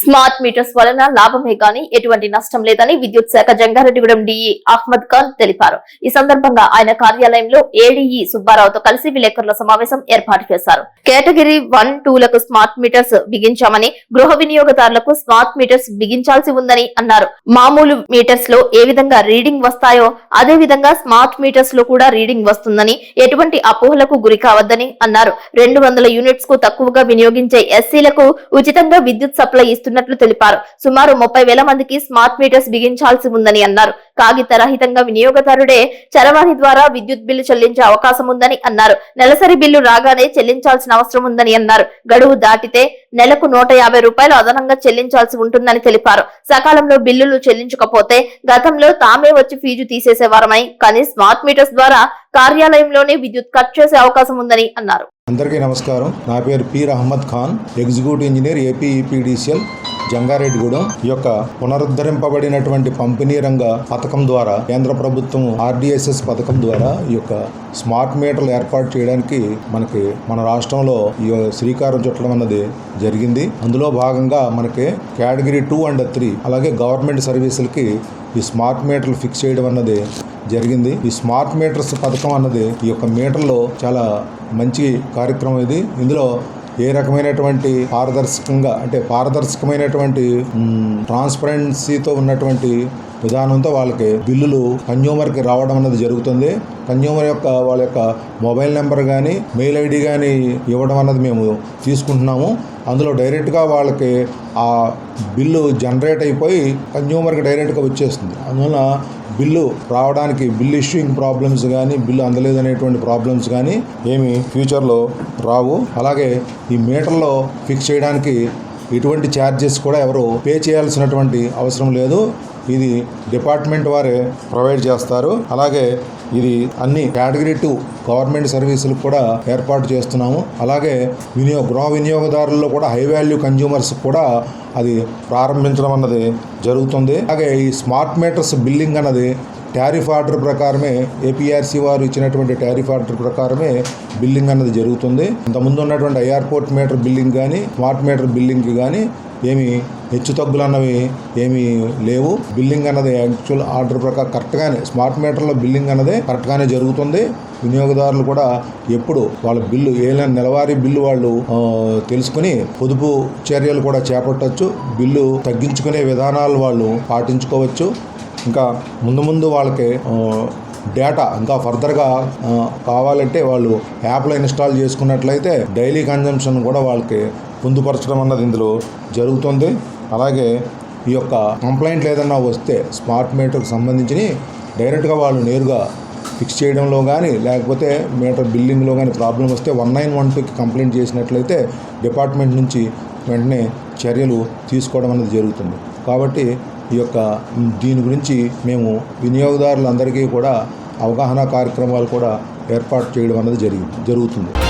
Smart meters వలన లాభమే కానీ ఎటువంటి నష్టం లేదని విద్యుత్ శాఖ జంగారెడ్డిగూడెం డిఈ అహ్మద్ ఖాన్ తెలిపారు. ఈ సందర్భంగా ఆయన కార్యాలయంలో ఏడీఈ సుబ్బారావుతో కలిసి విలేకరుల సమావేశం ఏర్పాటు చేశారు. కేటగిరీ వన్ టూలకు స్మార్ట్ మీటర్స్ బిగించామని గృహ వినియోగదారులకు స్మార్ట్ మీటర్స్ బిగించాల్సి ఉందని అన్నారు. మామూలు మీటర్స్లో ఏ విధంగా రీడింగ్ వస్తాయో అదే విధంగా స్మార్ట్ మీటర్స్లో కూడా రీడింగ్ వస్తుందని ఎటువంటి అపోహలకు గురి కావద్దని అన్నారు. రెండు వందల యూనిట్స్కు తక్కువగా వినియోగించే ఎస్సీలకు ఉచితంగా విద్యుత్ సప్లై ఇస్తున్నట్లు తెలిపారు. సుమారు ముప్పై వేల మందికి స్మార్ట్ మీటర్స్ బిగించాల్సి ఉందని అన్నారు. కాగిత రహితంగా వినియోగదారుడే చరవాణి ద్వారా విద్యుత్ బిల్లు చెల్లించే అవకాశం ఉందని అన్నారు. నెలసరి బిల్లు రాగానే చెల్లించాల్సిన అవసరం ఉందని అన్నారు. గడువు దాటితే నెలకు నూట యాభై రూపాయలు అదనంగా చెల్లించాల్సి ఉంటుందని తెలిపారు. సకాలంలో బిల్లులు చెల్లించకపోతే గతంలో తామే వచ్చి ఫీజు తీసేసేవారమని కానీ స్మార్ట్ మీటర్స్ ద్వారా కార్యాలయంలోనే విద్యుత్ కట్ చేసే అవకాశం ఉందని అన్నారు. అందరికీ నమస్కారం. నా పేరు Peer Ahmed Khan executive engineer APEPDCL Jangareddygudem ఈ యొక్క పునరుద్ధరింపబడినటువంటి పంపిణీ రంగ పథకం ద్వారా కేంద్ర ప్రభుత్వం ఆర్డిఎస్ఎస్ పథకం ద్వారా ఈ యొక్క స్మార్ట్ మీటర్లు ఏర్పాటు చేయడానికి మనకి మన రాష్ట్రంలో ఈ శ్రీకారం చుట్టడం అన్నది జరిగింది. అందులో భాగంగా మనకి కేటగిరీ టూ అండ్ త్రీ అలాగే గవర్నమెంట్ సర్వీసులకి ఈ స్మార్ట్ మీటర్లు ఫిక్స్ చేయడం అన్నది జరిగింది. ఈ స్మార్ట్ మీటర్స్ పథకం అన్నది ఈ యొక్క మీటర్లో చాలా మంచి కార్యక్రమం ఇది. ఇందులో ఏ రకమైనటువంటి పారదర్శకంగా అంటే పారదర్శకమైనటువంటి ట్రాన్స్పరెన్సీతో ఉన్నటువంటి విధానంతో వాళ్ళకి బిల్లులు కన్జ్యూమర్కి రావడం అనేది జరుగుతుంది. కన్జ్యూమర్ యొక్క వాళ్ళ యొక్క మొబైల్ నెంబర్ కానీ మెయిల్ ఐడి కానీ ఇవ్వడం అన్నది మేము తీసుకుంటున్నాము. అందులో డైరెక్ట్గా వాళ్ళకి ఆ బిల్లు జనరేట్ అయిపోయి కన్జ్యూమర్కి డైరెక్ట్గా వచ్చేస్తుంది. అందువల్ల బిల్లు రావడానికి బిల్లు ఇష్యూయింగ్ ప్రాబ్లమ్స్ కానీ బిల్లు అందలేదనేటువంటి ప్రాబ్లమ్స్ కానీ ఏమి ఫ్యూచర్లో రావు. అలాగే ఈ మీటర్లో ఫిక్స్ చేయడానికి ఎటువంటి ఛార్జెస్ కూడా ఎవరు పే చేయాల్సినటువంటి అవసరం లేదు. ఇది డిపార్ట్మెంట్ వారే ప్రొవైడ్ చేస్తారు. అలాగే ఇది అన్ని కేటగిరీ టూ గవర్నమెంట్ సర్వీసులు కూడా ఏర్పాటు చేస్తున్నాము. అలాగే వినియోగ గృహ వినియోగదారుల్లో కూడా హై వాల్యూ కన్జ్యూమర్స్ కూడా అది ప్రారంభించడం అన్నది జరుగుతుంది. అలాగే ఈ స్మార్ట్ మీటర్స్ బిల్లింగ్ అన్నది టారిఫ్ ఆర్డర్ ప్రకారమే ఏపీఆర్సీ వారు ఇచ్చినటువంటి టారిఫ్ ఆర్డర్ ప్రకారమే బిల్లింగ్ అన్నది జరుగుతుంది. ఇంతకుముందు ఉన్నటువంటి ఎయిర్పోర్ట్ మీటర్ బిల్లింగ్ కానీ స్మార్ట్ మీటర్ బిల్లింగ్ కానీ ఏమి హెచ్చు తగ్గులు అన్నవి ఏమీ లేవు. బిల్లింగ్ అన్నది యాక్చువల్ ఆర్డర్ ప్రకారం కరెక్ట్గానే స్మార్ట్ మీటర్లో బిల్లింగ్ అన్నది కరెక్ట్గానే జరుగుతుంది. వినియోగదారులు కూడా ఎప్పుడు వాళ్ళ బిల్లు ఏ నెలవారీ బిల్లు వాళ్ళు తెలుసుకుని పొదుపు చర్యలు కూడా చేపట్టవచ్చు బిల్లు తగ్గించుకునే విధానాలు వాళ్ళు పాటించుకోవచ్చు. ఇంకా ముందు ముందు వాళ్ళకి డేటా ఇంకా ఫర్దర్గా కావాలంటే వాళ్ళు యాప్లో ఇన్స్టాల్ చేసుకున్నట్లయితే డైలీ కన్జంప్షన్ కూడా వాళ్ళకి పొందుపరచడం అన్నది ఇందులో జరుగుతుంది. అలాగే ఈ యొక్క కంప్లైంట్లు ఏదన్నా వస్తే స్మార్ట్ మీటర్కి సంబంధించి డైరెక్ట్గా వాళ్ళు నేరుగా ఫిక్స్ చేయడంలో కానీ లేకపోతే మీటర్ బిల్లింగ్లో కానీ ప్రాబ్లం వస్తే వన్ నైన్ వన్ టూకి కంప్లైంట్ చేసినట్లయితే డిపార్ట్మెంట్ నుంచి వెంటనే చర్యలు తీసుకోవడం అనేది జరుగుతుంది. కాబట్టి ఈ యొక్క దీని గురించి మేము వినియోగదారులందరికీ కూడా అవగాహన కార్యక్రమాలు కూడా ఏర్పాటు చేయడం అనేది జరిగింది జరుగుతుంది.